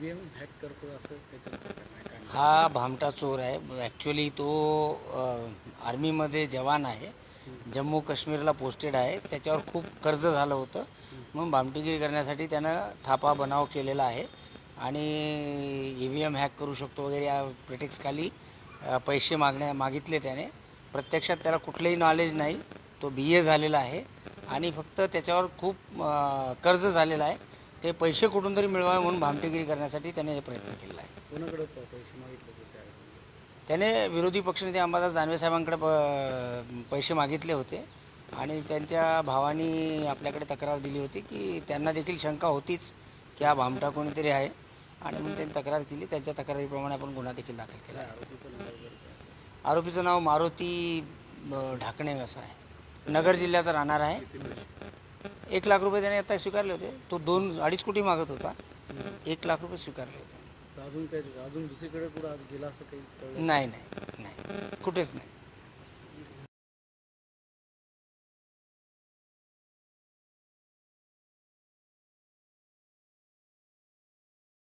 EVM hack करतो असं हा भामटा चोर आहे. ॲक्च्युली तो आर्मीमध्ये जवान आहे. जम्मू काश्मीरला पोस्टेड आहे. त्याच्यावर खूप कर्ज झालं होतं. मग भामटीगिरी करण्यासाठी त्यानं थापा बनाव केलेला आहे. आणि ई व्ही एम हॅक करू शकतो वगैरे या प्रिटेक्सखाली पैसे मागण्या मागितले त्याने. प्रत्यक्षात त्याला कुठलंही नॉलेज नाही. तो बी ए झालेला आहे. आणि फक्त त्याच्यावर खूप कर्ज झालेलं आहे. ते पैसे कुठून तरी मिळवावे म्हणून भामटेगिरी करण्यासाठी त्याने हे प्रयत्न केला आहे कोणाकडे प- पैसे मागितले होते त्यावेळेस? त्याने विरोधी पक्षनेते अंबादास दानवे साहेबांकडे प- पैसे मागितले होते आणि त्यांच्या भावानी आपल्याकडे तक्रार दिली होती की त्यांना देखील शंका होतीच की हा भामटा कोणीतरी आहे आणि मग त्यांनी तक्रार केली त्यांच्या तक्रारीप्रमाणे आपण गुन्हा देखील दाखल केला आहे आरोपीचं नाव वगैरे काय? आरोपीचं नाव मारुती अ, ढाकणे असं आहे नगर जिल्ह्याचा राहणार आहे? एक लाख रुपये त्याने आता स्वीकारले होते. तो दोन अडीच कोटी मागत होता. एक लाख रुपये स्वीकारले होते. अजून काय अजून दुसरीकडे कुठं आज गेला असं काही कळलं? नाही नाही नाही. कुठेच नाही.